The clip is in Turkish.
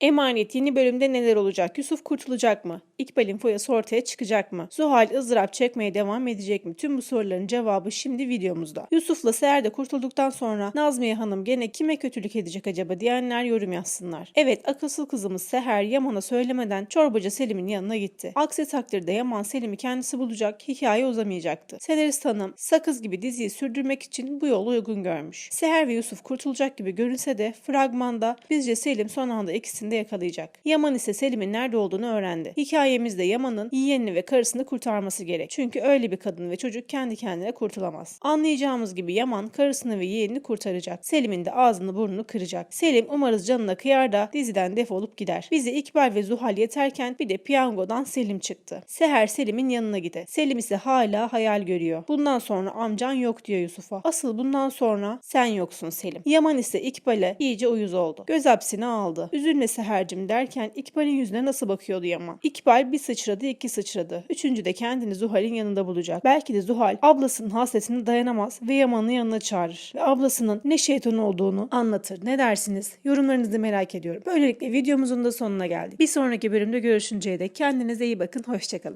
Emanet yeni bölümde neler olacak? Yusuf kurtulacak mı? İkbal'in foyası ortaya çıkacak mı? Zuhal ızdırap çekmeye devam edecek mi? Tüm bu soruların cevabı şimdi videomuzda. Yusuf'la Seher de kurtulduktan sonra Nazmiye Hanım gene kime kötülük edecek acaba diyenler yorum yazsınlar. Evet akılsız kızımız Seher Yaman'a söylemeden çorbacı Selim'in yanına gitti. Aksi takdirde Yaman Selim'i kendisi bulacak, hikaye uzamayacaktı. Senarist hanım sakız gibi diziyi sürdürmek için bu yolu uygun görmüş. Seher ve Yusuf kurtulacak gibi görünse de fragmanda bizce Selim son anda ikisini de yakalayacak. Yaman ise Selim'in nerede olduğunu öğrendi. Hikayemizde Yaman'ın yeğenini ve karısını kurtarması gerek. Çünkü öyle bir kadın ve çocuk kendi kendine kurtulamaz. Anlayacağımız gibi Yaman karısını ve yeğenini kurtaracak. Selim'in de ağzını burnunu kıracak. Selim umarız canına kıyar da diziden defolup gider. Bize İkbal ve Zuhal yeterken bir de piyangodan Selim çıktı. Seher Selim'in yanına gide. Selim ise hala hayal görüyor. Bundan sonra amcan yok diyor Yusuf'a. Asıl bundan sonra sen yoksun Selim. Yaman ise İkbal'e iyice uyuz oldu. Göz hapsine aldı. Üzülme Seher'cim derken İkbal'in yüzüne nasıl bakıyordu Yaman. İkbal bir sıçradı iki sıçradı. Üçüncü de kendini Zuhal'in yanında bulacak. Belki de Zuhal ablasının hasretine dayanamaz ve Yaman'ın yanına çağırır. Ve ablasının ne şeytan olduğunu anlatır. Ne dersiniz? Yorumlarınızı merak ediyorum. Böylelikle videomuzun da sonuna geldik. Bir sonraki bölümde görüşünceye dek kendinize iyi bakın. Hoşçakalın.